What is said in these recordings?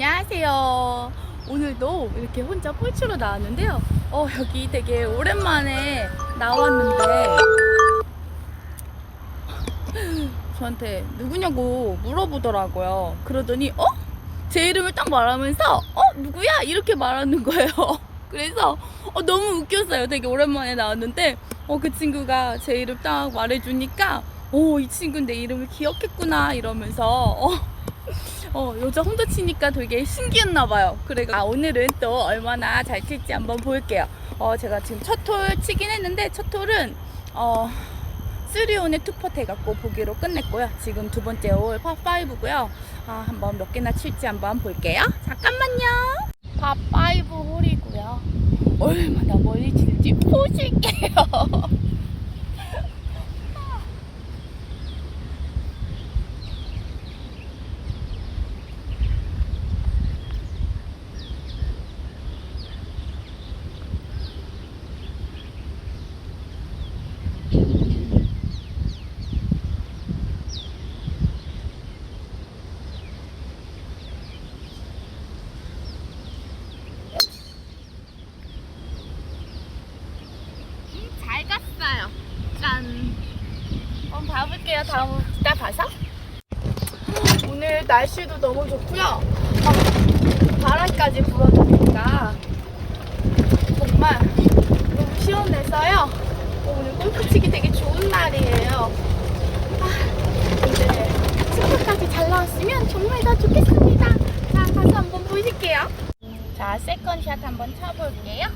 안녕하세요. 오늘도 이렇게 혼자 폴치로 나왔는데요. 어, 여기 되게 오랜만에 나왔는데, 저한테 누구냐고 물어보더라고요. 그러더니, 어? 제 이름을 딱 말하면서, 어? 누구야? 이렇게 말하는 거예요. 그래서, 어, 너무 웃겼어요. 되게 오랜만에 나왔는데, 어, 그 친구가 제 이름 딱 말해주니까, 오, 이 친구는 내 이름을 기억했구나, 이러면서, 어, 어, 여자 혼자 치니까 되게 신기했나 봐요. 그래가 아, 오늘은 또 얼마나 잘 칠지 한번 볼게요. 어, 제가 지금 첫 톨 치긴 했는데 첫 톨은 어, 3온에 투퍼트 해갖고 보기로 끝냈고요. 지금 두 번째 홀 파5고요. 아, 한번 몇 개나 칠지 한번 볼게요. 잠깐만요. 파5 홀이고요. 얼마나 멀리 칠지 보실게요. 잘 갔어요. 짠. 한번 봐볼게요. 다음 이따 봐서. 오늘 날씨도 너무 좋고요. 어, 바람까지 불어주니까 정말 너무 시원해서요. 어, 오늘 골프 치기 되게 좋은 날이에요. 아, 이제 스코까지 잘 나왔으면 정말 더 좋겠습니다. 자, 가서 한번 보실게요. 자, 세컨샷 한번 쳐볼게요.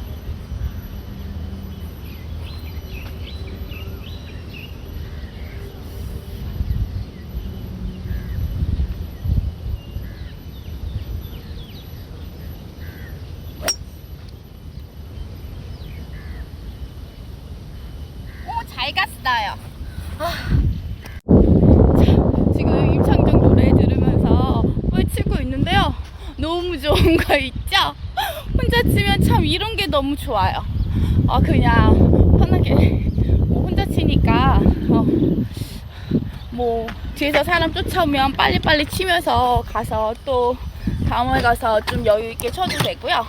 오, 잘 갔어요. 아. 자, 지금 임창정 노래 들으면서 볼 치고 있는데요. 너무 좋은 거 있죠? 혼자 치면 참 이런 게 너무 좋아요. 아, 그냥 편하게 뭐 혼자 치니까 어, 뭐 뒤에서 사람 쫓아오면 빨리빨리 치면서 가서 또 다음에 가서 좀 여유 있게 쳐도 되고요.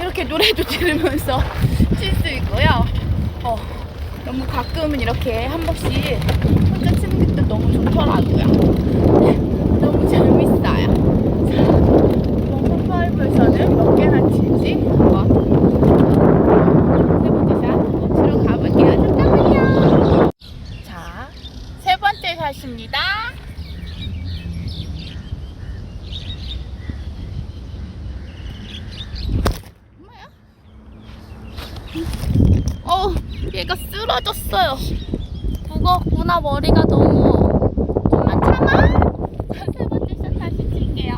이렇게 노래도 들으면서 칠 수 있고요. 어, 너무 가끔은 이렇게 한 번씩 혼자 치는 게또 너무 좋더라고요. 네, 너무 재밌어요. 펌파이브에서는 몇 개나 칠지 한번 세 번째 샷 치러 가볼게요. 잠깐만요. 자, 세 번째 샷입니다. 엄마야? 어우, 얘가 쓰러졌어요. 무겁구나, 머리가 너무. 좀만 참아. 자, 세 번째 샷 다시 칠게요.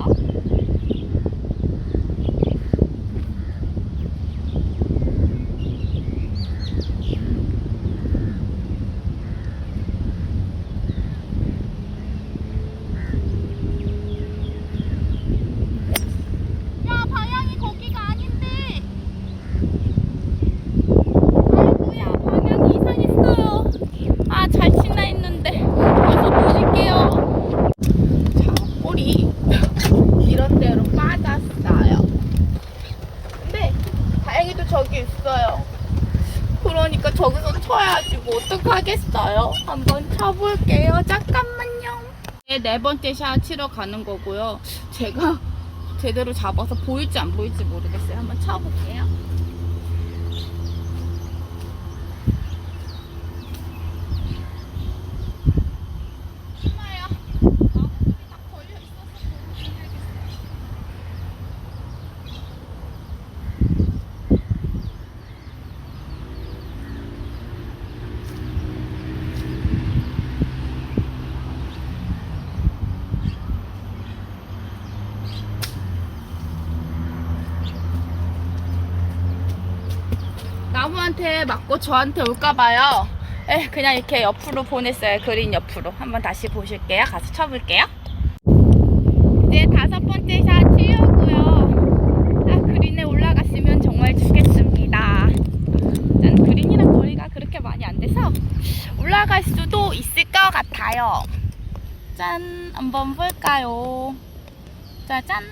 야, 방향이 거기가 아닌데. 아이고야 방향이 이상했어요 아 잘 치나 했는데 가서 보실게요 자 볼이 이런 대로 빠졌어요 근데 다행히도 저기 있어요 그러니까 저기서 쳐야지 뭐 어떡 하겠어요? 한번 쳐볼게요. 잠깐만요. 네, 네 번째 샷 치러 가는 거고요. 제가 제대로 잡아서 보일지 안 보일지 모르겠어요. 한번 쳐볼게요 엄마야. 나무들이 딱 걸려 있어서 너무 힘들겠어. 나무한테 맞고 저한테 올까봐요. 에, 그냥 이렇게 옆으로 보냈어요. 그린 옆으로. 한번 다시 보실게요. 가서 쳐볼게요. 이제 다섯 번째 샷 치우고요. 아, 그린에 올라갔으면 정말 좋겠습니다. 난 그린이랑 거리가 그렇게 많이 안 돼서 올라갈 수도 있을 것 같아요. 짠, 한번 볼까요? 짜잔.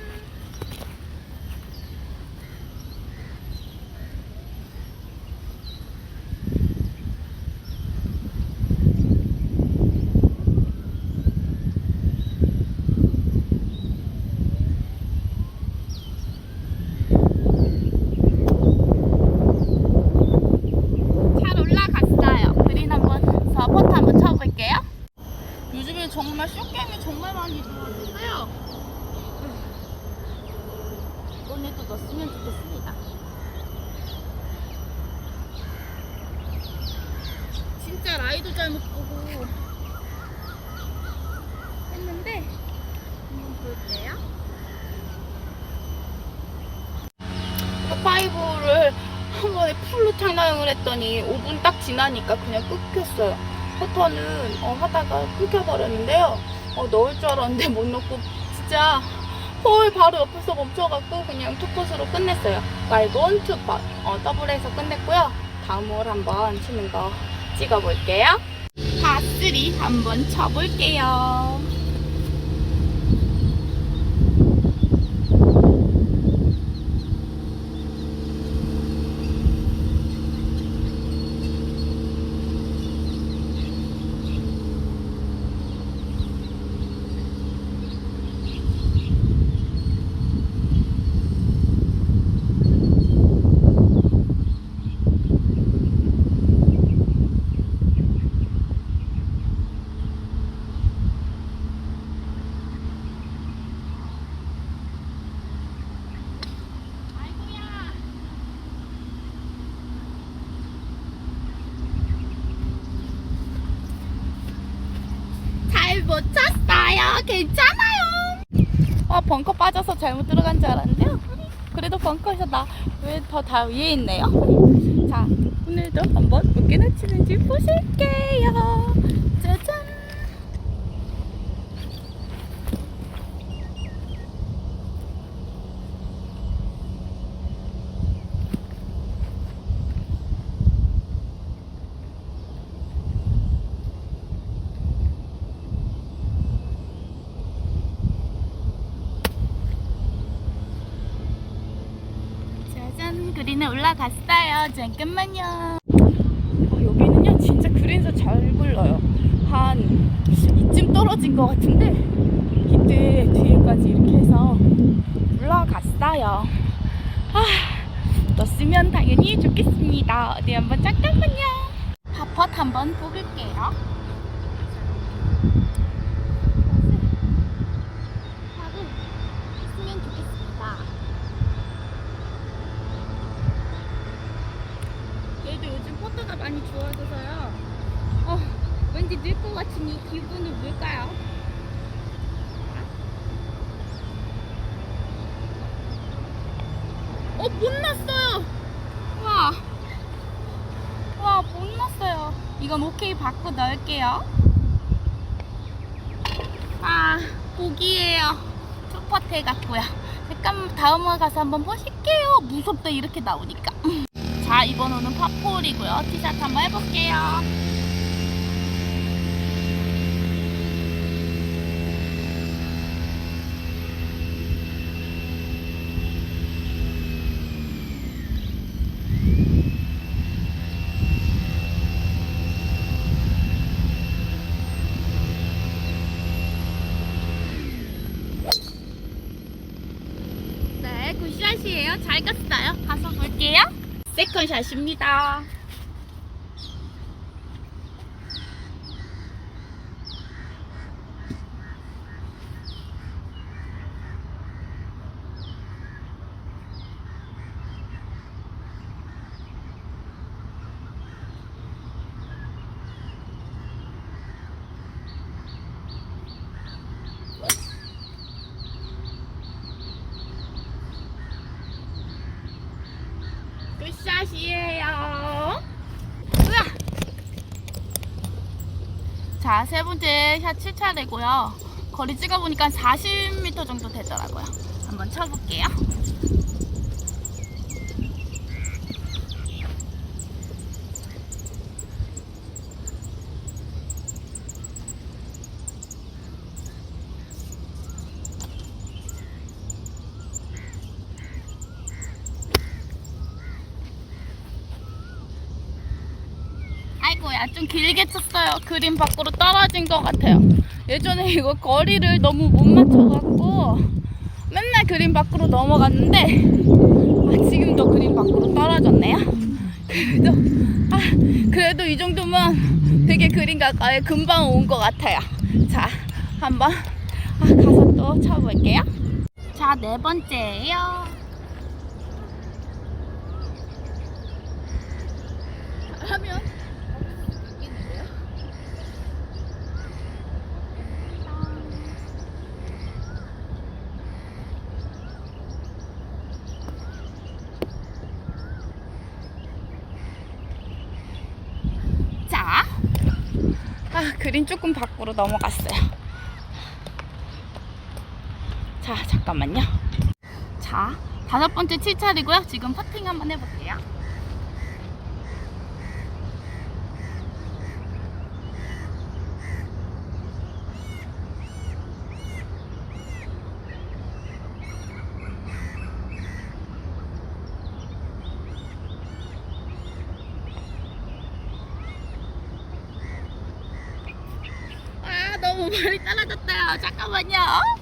넣었으면 좋겠습니다. 진짜 라이도 잘못 보고 했는데 한번 볼게요. 파파이브를 한 번에 풀로 착용을 했더니 5분 딱 지나니까 그냥 끊겼어요. 퍼터는 어, 하다가 끊겨버렸는데요. 어, 넣을 줄 알았는데 못 넣고 진짜 홀 바로 옆에서 멈춰갖고 그냥 투컷으로 끝냈어요. 말곤 투컷 어, 더블해서 끝냈고요. 다음 홀 한번 치는 거 찍어볼게요. 파3 한번 쳐볼게요. 아이고야. 잘 못 쳤어요. 괜찮아요. 아 벙커 빠져서 잘못 들어간 줄 알았는데요. 그래도 벙커에서 나왜 더 다 위에 있네요. 자 오늘도 한번 몇 개나 치는지 보실게요. 짜잔. 그린에 올라갔어요. 잠깐만요. 어, 여기는요 진짜 그린에서 잘 굴러요. 한 이쯤 떨어진 것 같은데 이때 뒤에까지 이렇게 해서 올라갔어요. 아 넣었으면 당연히 좋겠습니다. 어디 한번 잠깐만요. 팝펫 한번 뽑을게요 하고 했으면 좋겠습니다 얘도 요즘 포토가 많이 좋아져서요. 어, 왠지 늘 것 같은 이 기분은 뭘까요? 어, 못 났어요! 와. 와, 못 났어요. 이건 오케이 받고 넣을게요. 아, 고기예요. 투퍼트 해갖고요. 잠깐 다음 화 가서 한번 보실게요. 무섭다, 이렇게 나오니까. 자 이번 호는 팝폴이고요. 티샷 한번 해볼게요. 네 굿샷이에요. 잘 갔어요. 가서 볼게요 세컨샷입니다. 굿샷이에요. 으아! 자, 세 번째 샷 7차례고요. 거리 찍어보니까 40m 정도 되더라고요. 한번 쳐볼게요. 아, 좀 길게 쳤어요. 그림 밖으로 떨어진 것 같아요. 예전에 이거 거리를 너무 못 맞춰갖고 맨날 그림 밖으로 넘어갔는데 아, 지금도 그림 밖으로 떨어졌네요. 그래도 아, 그래도 이 정도면 되게 그림 가까이 금방 온 것 같아요. 자, 한번 아, 가서 또 쳐볼게요. 자, 네 번째예요. 하면 그린 조금 밖으로 넘어갔어요. 자, 잠깐만요. 자, 다섯 번째 칠찰이고요. 지금 퍼팅 한번 해볼게요. 아, 너무 멀리 떨어졌어요. 잠깐만요.